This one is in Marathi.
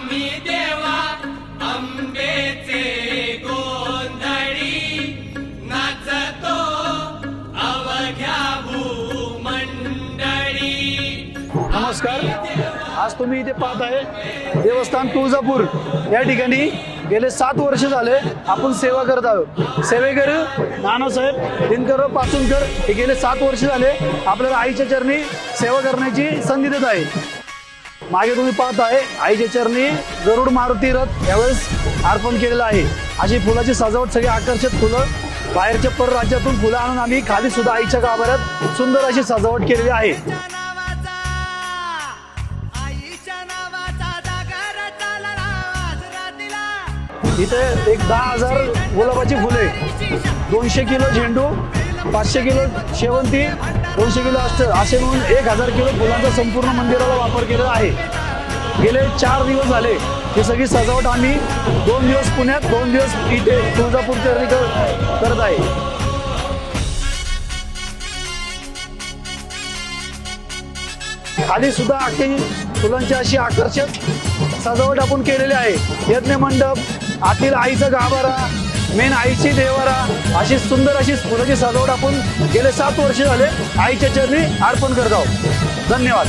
आम्ही देवा अंबेचे गोंधळी नाचतो अवघ्या भूमंडळी नमस्कार. आज तुम्ही इथे पाहत आहे देवस्थान तुळजापूर. या ठिकाणी गेले सात वर्ष झाले आपण सेवा करत आहोत. सेवेकर नानासाहेब दिनकर पासूनकर हे गेले सात वर्ष झाले आपल्याला आईच्या चरणी सेवा करण्याची संधी देत आहे मागे तुम्ही पाहत आहे आईच्या चरणी गरुड मारुती रथ यावेळेस अर्पण केलेलं आहे. अशी फुलाची सजावट सगळी आकर्षक फुलं. बाहेरच्या परराज्यातून फुलं आणून आम्ही खाली सुद्धा आईच्या गाभाऱ्यात सुंदर अशी सजावट केलेली आहे. इथे एक दहा हजार गुलाबाची फुले. दोनशे किलो झेंडू पाचशे किलो शेवंती दोनशे किलो असतं असे म्हणून एक हजार किलो फुलांचा संपूर्ण मंदिराला वापर केलेला आहे. गेले चार दिवस झाले. ही सगळी सजावट आम्ही दोन दिवस पुण्यात दोन दिवस इथे तुळजापूर करत आहे. आधी सुद्धा आखी फुलांची अशी आकर्षक सजावट आपण केलेली आहे. यज्ञ मंडप आतील आईचा गाभारा मेन आईची देवारा अशी सुंदर अशी फुलाची सजावट आपण गेले सात वर्ष झाले. आईच्या चरणी अर्पण करत आहोत. धन्यवाद.